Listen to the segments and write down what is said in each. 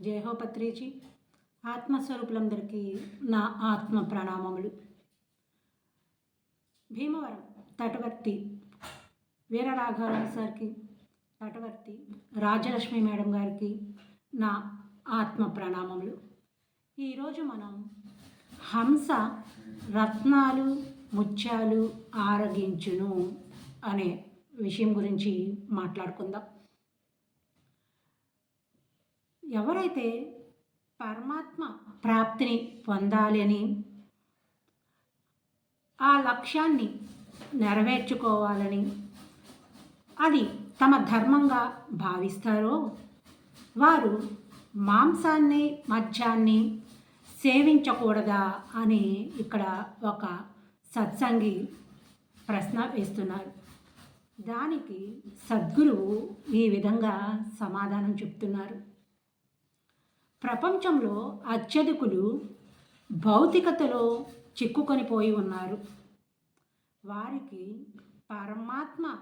జయహోపత్రిజీ ఆత్మస్వరూపులందరికీ నా ఆత్మ ప్రణామములు. భీమవరం తటవర్తి వీరరాఘవరావు సార్కి తటవర్తి రాజలక్ష్మి మేడం గారికి నా ఆత్మ ప్రణామములు. ఈరోజు మనం హంస రత్నాలు ముత్యాలు ఆరగించును అనే విషయం గురించి మాట్లాడుకుందాం. ఎవరైతే పరమాత్మ ప్రాప్తిని పొందాలి అని ఆ లక్ష్యాన్ని నెరవేర్చుకోవాలని అది తమ ధర్మంగా భావిస్తారో వారు మాంసాన్ని మద్యాన్ని సేవించకూడదా అని ఇక్కడ ఒక సత్సంగి ప్రశ్న వేస్తున్నారు. దానికి సద్గురువు ఈ విధంగా సమాధానం చెప్తున్నారు. ప్రపంచంలో అత్యధికులు భౌతికతలో చిక్కుకొనిపోయి ఉన్నారు. వారికి పరమాత్మ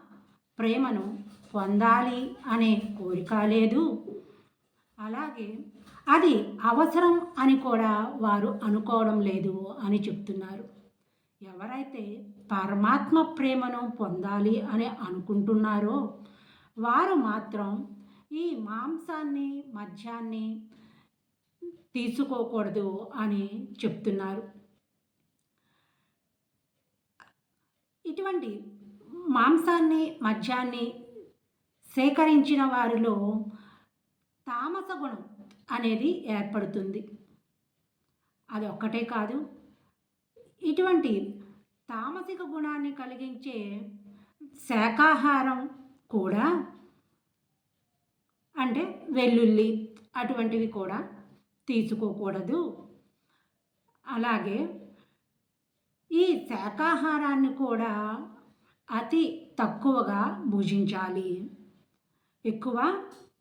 ప్రేమను పొందాలి అనే కోరిక లేదు. అలాగే అది అవసరం అని కూడా వారు అనుకోవడం లేదు అని చెప్తున్నారు. ఎవరైతే పరమాత్మ ప్రేమను పొందాలి అని అనుకుంటున్నారో వారు మాత్రం ఈ మాంసాన్ని మద్యాన్ని తీసుకోకూడదు అని చెప్తున్నారు. ఇటువంటి మాంసాన్ని మద్యాన్ని సేకరించిన వారిలో తామస గుణం అనేది ఏర్పడుతుంది. అది ఒక్కటే కాదు. ఇటువంటి తామసిక గుణాన్ని కలిగించే శాకాహారం కూడా అంటే వెల్లుల్లి అటువంటివి కూడా తీసుకోకూడదు. అలాగే ఈ శాకాహారాన్ని కూడా అతి తక్కువగా భుజించాలి. ఎక్కువ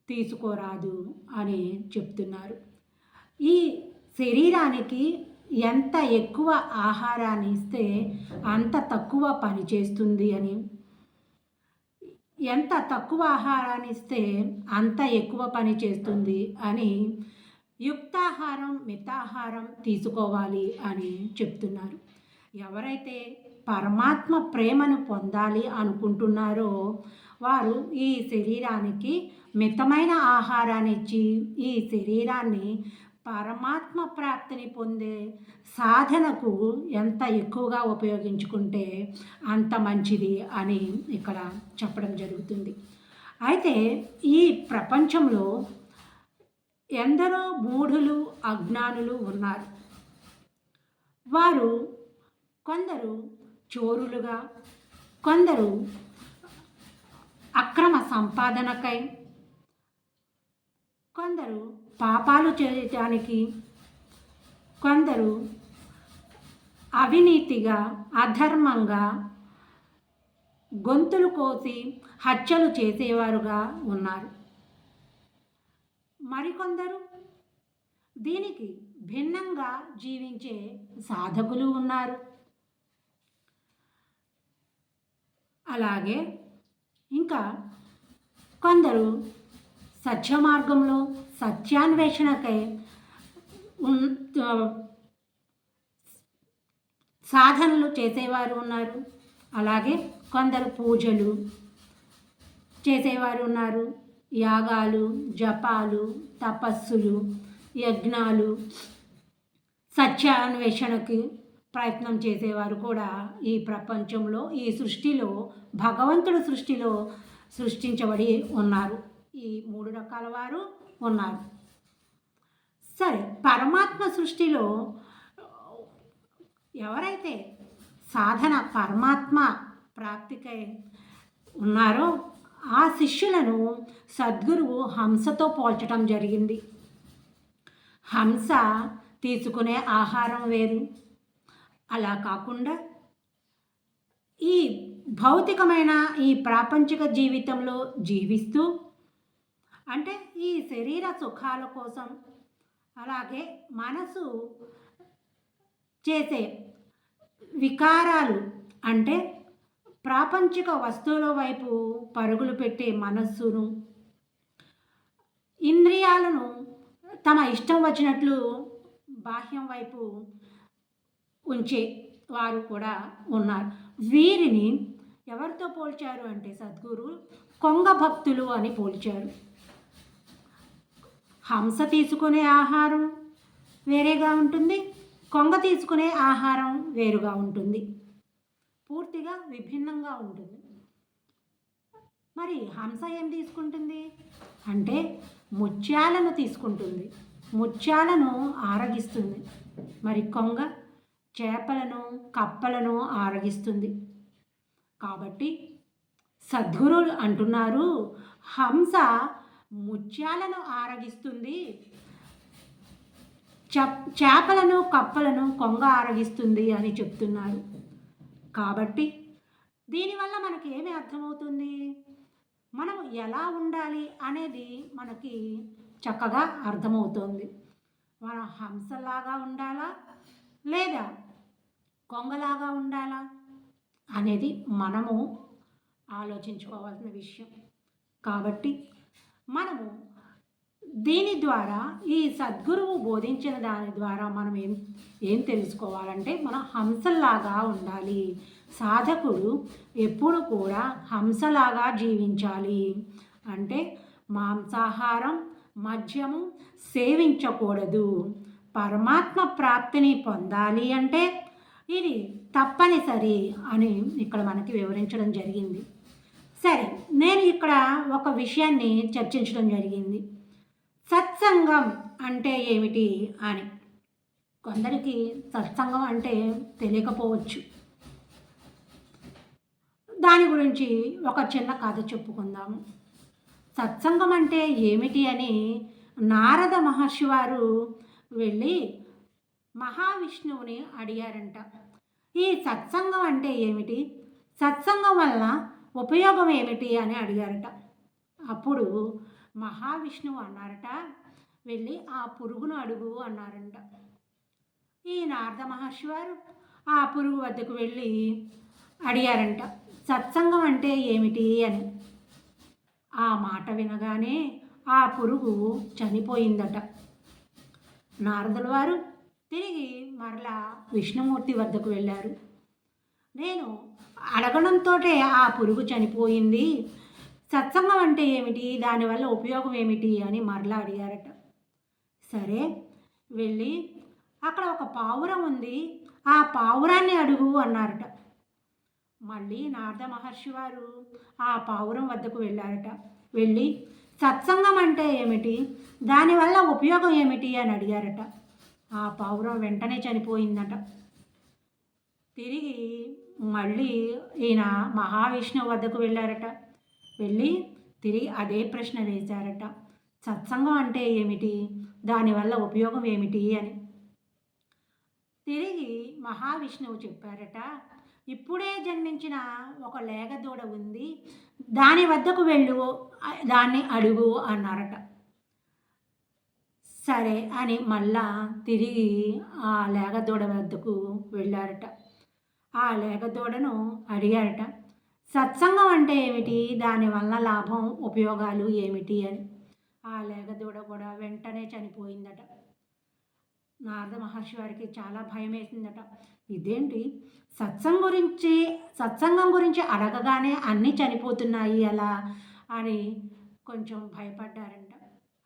తీసుకోరాదు అని చెప్తున్నారు. ఈ శరీరానికి ఎంత ఎక్కువ ఆహారాన్ని ఇస్తే అంత తక్కువ పని చేస్తుంది అని? ఎంత తక్కువ ఆహారాన్ని ఇస్తే అంత ఎక్కువ పని చేస్తుంది అని యుక్తాహారం మితాహారం తీసుకోవాలి అని చెప్తున్నారు. ఎవరైతే పరమాత్మ ప్రేమను పొందాలి అనుకుంటున్నారో వారు ఈ శరీరానికి మితమైన ఆహారాన్ని ఇచ్చి ఈ శరీరాన్ని పరమాత్మ ప్రాప్తిని పొందే సాధనకు ఎంత ఎక్కువగా ఉపయోగించుకుంటే అంత మంచిది అని ఇక్కడ చెప్పడం జరుగుతుంది. అయితే ఈ ప్రపంచంలో ఎందరో మూఢులు అజ్ఞానులు ఉన్నారు. వారు కొందరు చోరులుగా కొందరు అక్రమ సంపాదనకై కొందరు పాపాలు చేయటానికి కొందరు అవినీతిగా అధర్మంగా గొంతులు కోసి హత్యలు చేసేవారుగా ఉన్నారు. మరికొందరు? దీనికి భిన్నంగా జీవించే సాధకులు ఉన్నారు. అలాగే ఇంకా కొందరు సత్య మార్గంలో సత్యాన్వేషణకై సాధనలు చేసేవారు ఉన్నారు. అలాగే కొందరు పూజలు చేసేవారు ఉన్నారు. యాగాలు జపాలు తపస్సులు యజ్ఞాలు సత్యాన్వేషణకి ప్రయత్నం చేసేవారు కూడా ఈ ప్రపంచంలో ఈ సృష్టిలో భగవంతుడు సృష్టిలో సృష్టించబడి ఉన్నారు. ఈ మూడు రకాల వారు ఉన్నారు. సరే పరమాత్మ సృష్టిలో ఎవరైతే సాధన పరమాత్మ ప్రాప్తికై ఉన్నారో ఆ శిష్యులను సద్గురువు హంసతో పోల్చటం జరిగింది. హంస తీసుకునే ఆహారం వేరు. అలా కాకుండా ఈ భౌతికమైన ఈ ప్రాపంచిక జీవితంలో జీవిస్తూ అంటే ఈ శరీర సుఖాల కోసం అలాగే మనసు చేసే వికారాలు అంటే ప్రాపంచిక వస్తువుల వైపు పరుగులు పెట్టే మనస్సును ఇంద్రియాలను తమ ఇష్టం వచ్చినట్లు బాహ్యం వైపు ఉంచే వారు కూడా ఉన్నారు. వీరిని ఎవరితో పోల్చారు అంటే సద్గురు కొంగ భక్తులు అని పోల్చారు. హంస తీసుకునే ఆహారం వేరేగా ఉంటుంది కొంగ తీసుకునే ఆహారం వేరుగా ఉంటుంది. పూర్తిగా విభిన్నంగా ఉంటుంది. మరి హంస ఏం తీసుకుంటుంది? అంటే ముత్యాలను తీసుకుంటుంది. ముత్యాలను ఆరగిస్తుంది. మరి కొంగ చేపలను కప్పలను ఆరగిస్తుంది. కాబట్టి సద్గురులు అంటున్నారు హంస ముత్యాలను ఆరగిస్తుంది. చేపలను కప్పలను కొంగ ఆరగిస్తుంది అని చెప్తున్నారు. కాబట్టి దీనివల్ల మనకి ఏమి అర్థమవుతుంది? మనం ఎలా ఉండాలి అనేది మనకి చక్కగా అర్థమవుతుంది. మనం హంసలాగా ఉండాలా? లేదా కొంగలాగా ఉండాలా? అనేది మనము ఆలోచించుకోవాల్సిన విషయం. కాబట్టి మనము దీని ద్వారా ఈ సద్గురువు బోధించిన దాని ద్వారా మనం ఏం ఏం తెలుసుకోవాలంటే మనం హంసల్లాగా ఉండాలి. సాధకుడు ఎప్పుడు కూడా హంసలాగా జీవించాలి. అంటే మాంసాహారం మద్యము సేవించకూడదు. పరమాత్మ ప్రాప్తిని పొందాలి అంటే ఇది తప్పనిసరి అని ఇక్కడ మనకి వివరించడం జరిగింది. సరే నేను ఇక్కడ ఒక విషయాన్ని చర్చించడం జరిగింది. సత్సంగం అంటే ఏమిటి అని. కొందరికి సత్సంగం అంటే తెలియకపోవచ్చు. దాని గురించి ఒక చిన్న కథ చెప్పుకుందాము సత్సంగం అంటే ఏమిటి అని నారద మహర్షి వారు వెళ్ళి మహావిష్ణువుని అడిగారంట. ఈ సత్సంగం అంటే ఏమిటి? సత్సంగం వల్ల ఉపయోగం ఏమిటి అని అడిగారట. అప్పుడు మహావిష్ణువు అన్నారట వెళ్ళి ఆ పురుగును అడుగు అన్నారంట. ఈ నారద మహర్షి వారు ఆ పురుగు వద్దకు వెళ్ళి అడిగారంట సత్సంగం అంటే ఏమిటి? అని. ఆ మాట వినగానే ఆ పురుగు చనిపోయిందట. నారదుల వారు తిరిగి మరలా విష్ణుమూర్తి వద్దకు వెళ్ళారు. నేను అడగడంతో ఆ పురుగు చనిపోయింది. సత్సంగం అంటే ఏమిటి? దానివల్ల ఉపయోగం ఏమిటి? అని మరలా అడిగారట. సరే వెళ్ళి అక్కడ ఒక పావురం ఉంది. ఆ పావురాన్ని అడుగు అన్నారట. మళ్ళీ నారద మహర్షి వారు ఆ పావురం వద్దకు వెళ్ళారట. వెళ్ళి సత్సంగం అంటే ఏమిటి? దానివల్ల ఉపయోగం ఏమిటి? అని అడిగారట. ఆ పావురం వెంటనే చనిపోయిందట. తిరిగి మళ్ళీ ఈయన మహావిష్ణువు వద్దకు వెళ్ళారట. వెళ్ళి తిరిగి అదే ప్రశ్న వేశారట. సత్సంగం అంటే ఏమిటి? దానివల్ల ఉపయోగం ఏమిటి అని. తిరిగి మహావిష్ణువు చెప్పారట ఇప్పుడే జన్మించిన ఒక లేగదూడ ఉంది దాని వద్దకు వెళ్ళు దాన్ని అడుగు అన్నారట. సరే అని మళ్ళా తిరిగి ఆ లేగదూడ వద్దకు వెళ్ళారట. ఆ లేగదూడను అడిగారట సత్సంగం అంటే ఏమిటి? దానివల్ల లాభం ఉపయోగాలు ఏమిటి? అని. ఆ లేగదూడ కూడా వెంటనే చనిపోయిందట. నారద మహర్షి వారికి చాలా భయం వేసిందట ఇదేంటి? సత్సంగం గురించి సత్సంగం గురించి అడగగానే అన్నీ చనిపోతున్నాయి అలా అని కొంచెం భయపడ్డారంట.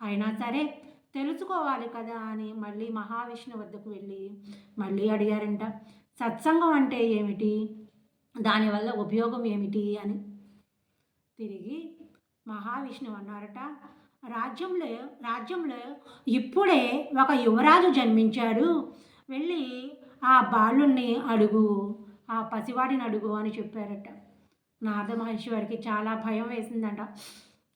అయినా సరే తెలుసుకోవాలి కదా అని మళ్ళీ మహావిష్ణు వద్దకు వెళ్ళి మళ్ళీ అడిగారంట. సత్సంగం అంటే ఏమిటి? దానివల్ల ఉపయోగం ఏమిటి అని. తిరిగి మహావిష్ణువు అన్నారట రాజ్యంలో రాజ్యంలో ఇప్పుడే ఒక యువరాజు జన్మించాడు. వెళ్ళి ఆ బాలుణ్ణి అడుగు ఆ పసివాడిని అడుగు అని చెప్పారట. నారద మహర్షి వారికి చాలా భయం వేసిందంట.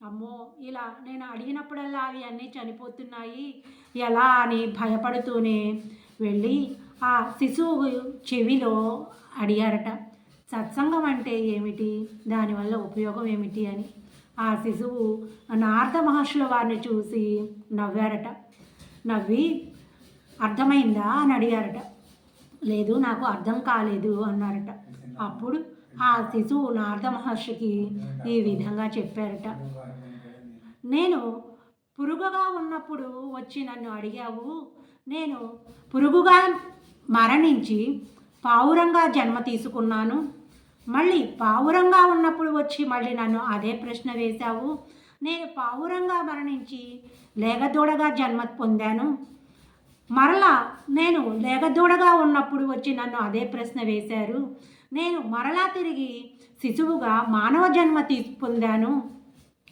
అమ్మో ఇలా నేను అడిగినప్పుడల్లా అవి అన్నీ చనిపోతున్నాయి. ఎలా అని భయపడుతూనే వెళ్ళి ఆ శిశువు చెవిలో అడిగారట. సత్సంగం అంటే ఏమిటి? దానివల్ల ఉపయోగం ఏమిటి అని. ఆ శిశువు నారద మహర్షుల వారిని చూసి నవ్వారట. నవ్వి అర్థమైందా? అని అడిగారట. లేదు నాకు అర్థం కాలేదు అన్నారట. అప్పుడు ఆ శిశువు నారద మహర్షికి ఈ విధంగా చెప్పారట. నేను పురుగుగా ఉన్నప్పుడు వచ్చి నన్ను అడిగావు. నేను పురుగుగా మరణించి పావురంగా జన్మ తీసుకున్నాను. మళ్ళీ పావురంగా ఉన్నప్పుడు వచ్చి మళ్ళీ నన్ను అదే ప్రశ్న వేశావు. నేను పావురంగా మరణించి లేగదూడగా జన్మ పొందాను. మరలా నేను లేగదూడగా ఉన్నప్పుడు వచ్చి నన్ను అదే ప్రశ్న వేశారు. నేను మరలా తిరిగి శిశువుగా మానవ జన్మ తీసు పొందాను.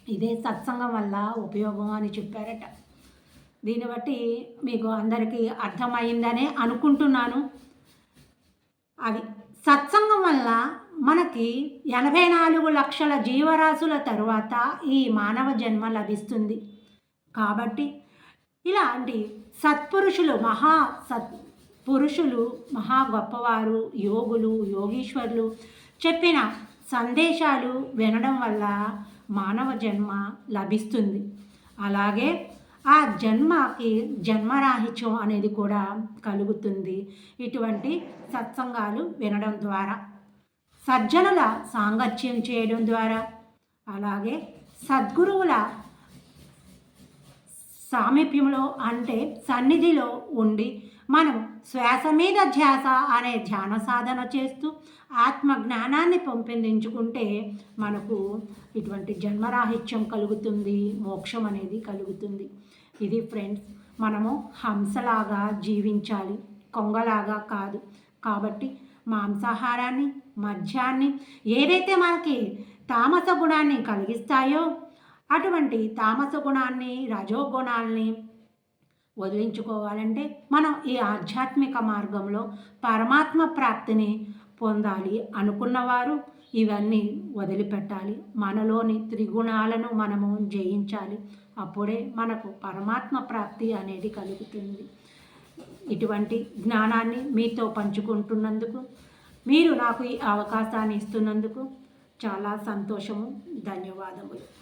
ఇదే సత్సంగం వల్ల ఉపయోగం అని చెప్పారట. దీన్ని బట్టి మీకు అందరికీ అర్థమైందనే అనుకుంటున్నాను. అది సత్సంగం వల్ల మనకి ఎనభై నాలుగు లక్షల జీవరాశుల తరువాత ఈ మానవ జన్మ లభిస్తుంది. కాబట్టి ఇలాంటి సత్పురుషులు మహా సత్ పురుషులు మహా గొప్పవారు యోగులు యోగీశ్వరులు చెప్పిన సందేశాలు వినడం వల్ల మానవ జన్మ లభిస్తుంది. అలాగే ఆ జన్మకి జన్మరాహిత్యం అనేది కూడా కలుగుతుంది. ఇటువంటి సత్సంగాలు వినడం ద్వారా. సజ్జనుల సాంగత్యం చేయడం ద్వారా. అలాగే సద్గురువుల సామీప్యంలో అంటే సన్నిధిలో ఉండి మనం శ్వాస మీద ధ్యాస అనే ధ్యాన సాధన చేస్తూ ఆత్మ జ్ఞానాన్ని పెంపొందించుకుంటే మనకు ఇటువంటి జన్మరాహిత్యం కలుగుతుంది మోక్షం అనేది కలుగుతుంది. ఇది ఫ్రెండ్స్ మనము హంసలాగా జీవించాలి కొంగలాగా కాదు. కాబట్టి మాంసాహారాన్ని మద్యాన్ని ఏదైతే మనకి తామస గుణాన్ని కలిగిస్తాయో అటువంటి తామస గుణాన్ని రజోగుణాల్ని వదిలించుకోవాలంటే మనం ఈ ఆధ్యాత్మిక మార్గంలో పరమాత్మ ప్రాప్తిని పొందాలి అనుకున్నవారు ఇవన్నీ వదిలిపెట్టాలి. మనలోని త్రిగుణాలను మనము జయించాలి. అప్పుడే మనకు పరమాత్మ ప్రాప్తి అనేది కలుగుతుంది. ఇటువంటి జ్ఞానాన్ని మీతో పంచుకుంటున్నందుకు మీరు నాకు ఈ అవకాశాన్ని ఇస్తున్నందుకు చాలా సంతోషము ధన్యవాదములు.